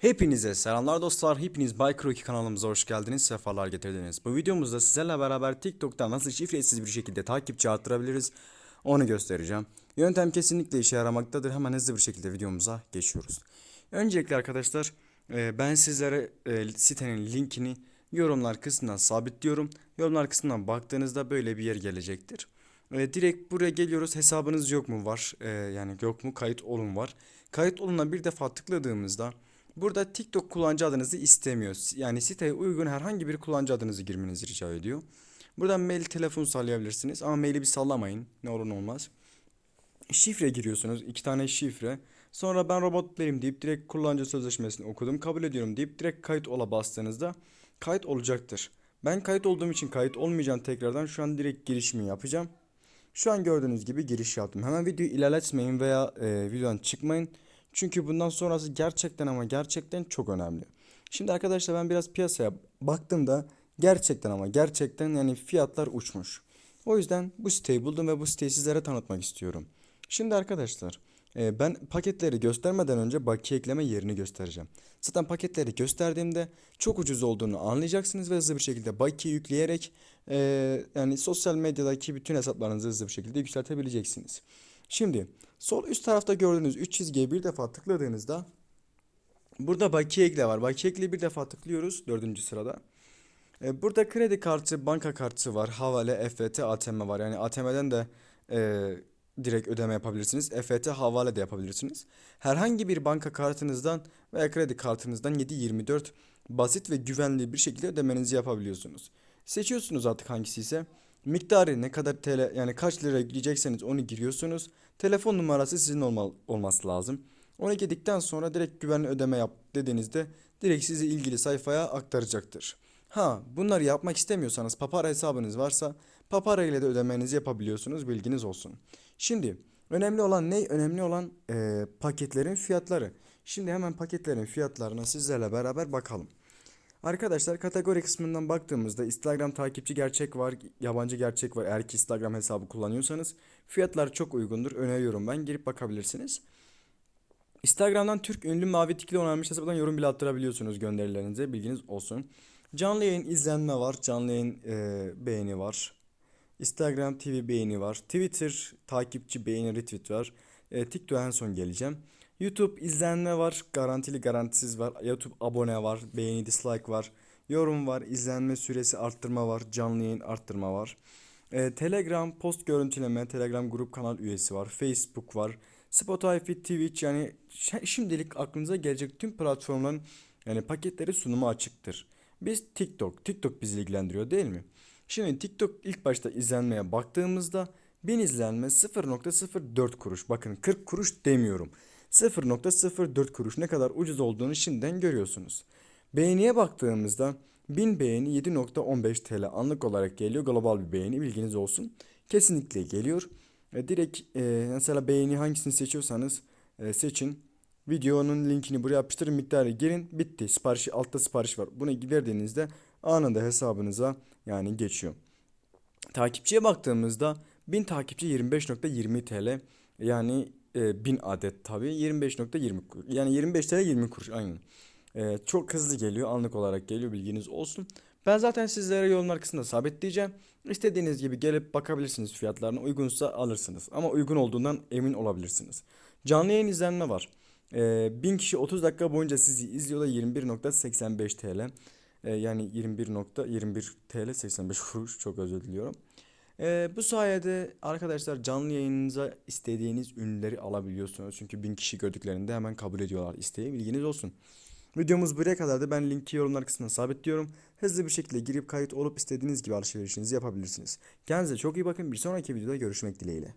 Hepinize selamlar dostlar. Hepiniz Biker 2 kanalımıza hoş geldiniz. Sefalar getirdiniz. Bu videomuzda sizlerle beraber TikTok'ta nasıl şifresiz bir şekilde takipçi arttırabiliriz onu göstereceğim. Yöntem kesinlikle işe yaramaktadır. Hemen hızlı bir şekilde videomuza geçiyoruz. Öncelikle arkadaşlar e, ben sizlere e, sitenin linkini yorumlar kısmından sabitliyorum. Yorumlar kısmından baktığınızda böyle bir yer gelecektir. E, direkt buraya geliyoruz. Hesabınız yok mu var? Yani yok mu? Kayıt olun var. Kayıt oluna bir defa tıkladığımızda burada TikTok kullanıcı adınızı istemiyor. Yani siteye uygun herhangi bir kullanıcı adınızı girmenizi rica ediyor. Buradan mail, telefon sallayabilirsiniz ama maili bir sallamayın. Ne olur ne olmaz. Şifre giriyorsunuz. iki tane şifre. Sonra ben robot değilim deyip direkt kullanıcı sözleşmesini okudum. Kabul ediyorum deyip direkt kayıt ola bastığınızda kayıt olacaktır. Ben kayıt olduğum için kayıt olmayacağım tekrardan. Şu an direkt girişimi yapacağım. Şu an gördüğünüz gibi giriş yaptım. Hemen videoyu ilerletmeyin veya e, videodan çıkmayın. Çünkü bundan sonrası gerçekten ama gerçekten çok önemli. Şimdi arkadaşlar ben biraz piyasaya baktığımda gerçekten ama gerçekten yani fiyatlar uçmuş. O yüzden bu siteyi buldum ve bu siteyi sizlere tanıtmak istiyorum. Şimdi arkadaşlar e, ben paketleri göstermeden önce bakiye ekleme yerini göstereceğim. Zaten paketleri gösterdiğimde çok ucuz olduğunu anlayacaksınız ve hızlı bir şekilde bakiye yükleyerek e, yani sosyal medyadaki bütün hesaplarınızı hızlı bir şekilde yükseltebileceksiniz. Şimdi sol üst tarafta gördüğünüz 3 çizgiye bir defa tıkladığınızda burada bakiye ekle var. Bakiye ekle bir defa tıklıyoruz dördüncü sırada. E, Burada kredi kartı, banka kartı var, havale, EFT, ATM var. Yani ATM'den de e, direkt ödeme yapabilirsiniz. EFT, havale de yapabilirsiniz. Herhangi bir banka kartınızdan veya kredi kartınızdan 7/24 basit ve güvenli bir şekilde ödemenizi yapabiliyorsunuz. Seçiyorsunuz artık hangisi ise. Miktarı ne kadar TL yani kaç lira yükleyecekseniz onu giriyorsunuz. Telefon numarası sizin olma, olması lazım. Onu girdikten sonra direkt güvenli ödeme yap dediğinizde direkt sizi ilgili sayfaya aktaracaktır. Ha bunları yapmak istemiyorsanız Papara hesabınız varsa Papara ile de ödemenizi yapabiliyorsunuz bilginiz olsun. Şimdi önemli olan ne? Önemli olan eee, paketlerin fiyatları. Şimdi hemen paketlerin fiyatlarına sizlerle beraber bakalım. Arkadaşlar kategori kısmından baktığımızda Instagram takipçi gerçek var, yabancı gerçek var. Eğer ki Instagram hesabı kullanıyorsanız fiyatlar çok uygundur. Öneriyorum ben girip bakabilirsiniz. Instagram'dan Türk ünlü mavi tikli onarmış hesaptan yorum bile attırabiliyorsunuz gönderilerinize bilginiz olsun. Canlı yayın izlenme var, canlı yayın e, beğeni var. Instagram TV beğeni var. Twitter takipçi beğeni retweet var. E, TikTok'a en son geleceğim. YouTube izlenme var. Garantili garantisiz var. YouTube abone var. Beğeni dislike var. Yorum var. izlenme süresi arttırma var. Canlı yayın arttırma var. E, Telegram post görüntüleme. Telegram grup kanal üyesi var. Facebook var. Spotify, Twitch yani şi- şimdilik aklınıza gelecek tüm platformların yani paketleri sunumu açıktır. Biz TikTok, TikTok bizi ilgilendiriyor değil mi? Şimdi TikTok ilk başta izlenmeye baktığımızda 1000 izlenme 0.04 kuruş. Bakın 40 kuruş demiyorum. 0.04 kuruş ne kadar ucuz olduğunu şimdiden görüyorsunuz. Beğeniye baktığımızda 1000 beğeni 7.15 TL anlık olarak geliyor. Global bir beğeni bilginiz olsun. Kesinlikle geliyor. E, direkt e, mesela beğeni hangisini seçiyorsanız e, seçin. Videonun linkini buraya yapıştırın miktarı girin bitti. Siparişi altta sipariş var. Bunu giderdiğinizde anında hesabınıza yani geçiyor. Takipçiye baktığımızda 1000 takipçi 25.20 TL yani e, 1000 adet tabii 25.20 kur- yani 25 TL 20 kuruş aynen. E, çok hızlı geliyor anlık olarak geliyor bilginiz olsun. Ben zaten sizlere yorumlar kısmında sabitleyeceğim. İstediğiniz gibi gelip bakabilirsiniz fiyatlarına uygunsa alırsınız ama uygun olduğundan emin olabilirsiniz. Canlı yayın izlenme var. E, 1000 kişi 30 dakika boyunca sizi izliyor da 21.85 TL. E, yani 21.21 TL 85 kuruş çok özür diliyorum. E, bu sayede arkadaşlar canlı yayınınıza istediğiniz ünlüleri alabiliyorsunuz. Çünkü 1000 kişi gördüklerinde hemen kabul ediyorlar isteği bilginiz olsun. Videomuz buraya kadardı. Ben linki yorumlar kısmına sabitliyorum. Hızlı bir şekilde girip kayıt olup istediğiniz gibi alışverişinizi yapabilirsiniz. Kendinize çok iyi bakın. Bir sonraki videoda görüşmek dileğiyle.